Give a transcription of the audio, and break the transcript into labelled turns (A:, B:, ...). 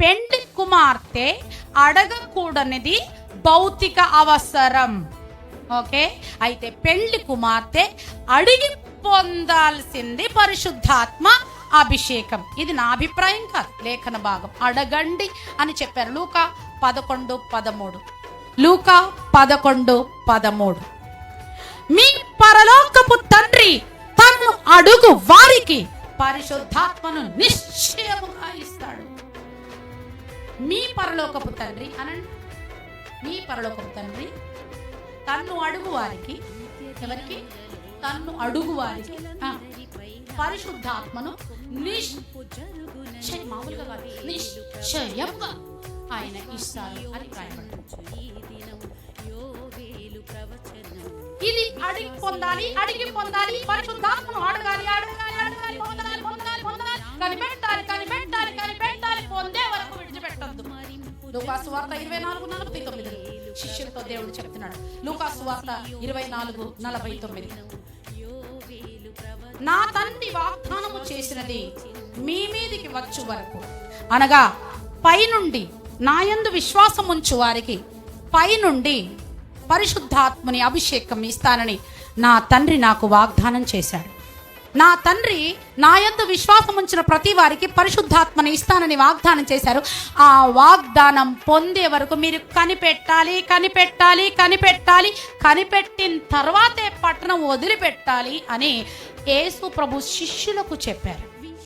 A: పెండ్లి కుమార్తె అడగకూడనిది భౌతిక అవసరం. ఓకే? అయితే పెళ్ళి కుమార్తె అడిగి పొందాల్సింది పరిశుద్ధాత్మ అభిషేకం. ఇది నా అభిప్రాయం కాదు లేఖన భాగం. అడగండి అని చెప్పారు. లూక పదకొండు పదమూడు. లూక పదకొండు పదమూడు. మీ పరలోకపు తండ్రి తను అడుగు వారికి పరిశుద్ధాత్మను నిశ్చయముగా మీ పరలోకపు తండ్రి అనండి. మీ పరలోకపు తండ్రి. తన్ను అడుగు వారికి. ఎవరికి? తన్ను అడుగు వారికి. పరిశుద్ధాత్మను నిశ్చయ మామూలుగా కాదు, నిశ్చయంగా ఆయన ఇస్తారు అని ఇది అడిగి పొందాలి అడిగి పొందాలి పరిశుద్ధాత్మను అడగాలి అడగాలి అడగాలి పొందాలి పొందాలి పొందాలి. లూకాసు వార్త ఇరవై నాలుగు నలభై తొమ్మిది. శిష్యులతో దేవుడు చెప్తున్నాడు. లూకాసు వార్త ఇరవై నాలుగు నలభై తొమ్మిది. నా తండ్రి వాగ్దానము చేసినది మీ మీదికి వచ్చు వరకు. అనగా పైనుండి నాయందు విశ్వాసం ఉంచు వారికి పైనుండి పరిశుద్ధాత్మని అభిషేకం ఇస్తానని నా తండ్రి నాకు వాగ్దానం చేశాడు. నా తండ్రి నా యొద్ద విశ్వాసం ఉంచిన ప్రతి వారికి పరిశుద్ధాత్మని ఇస్తానని వాగ్దానం చేశారు. ఆ వాగ్దానం పొందే వరకు మీరు కనిపెట్టాలి కనిపెట్టాలి కనిపెట్టాలి కనిపెట్టిన తర్వాతే పట్టణం వదిలిపెట్టాలి అని యేసు ప్రభు శిష్యులకు చెప్పారు.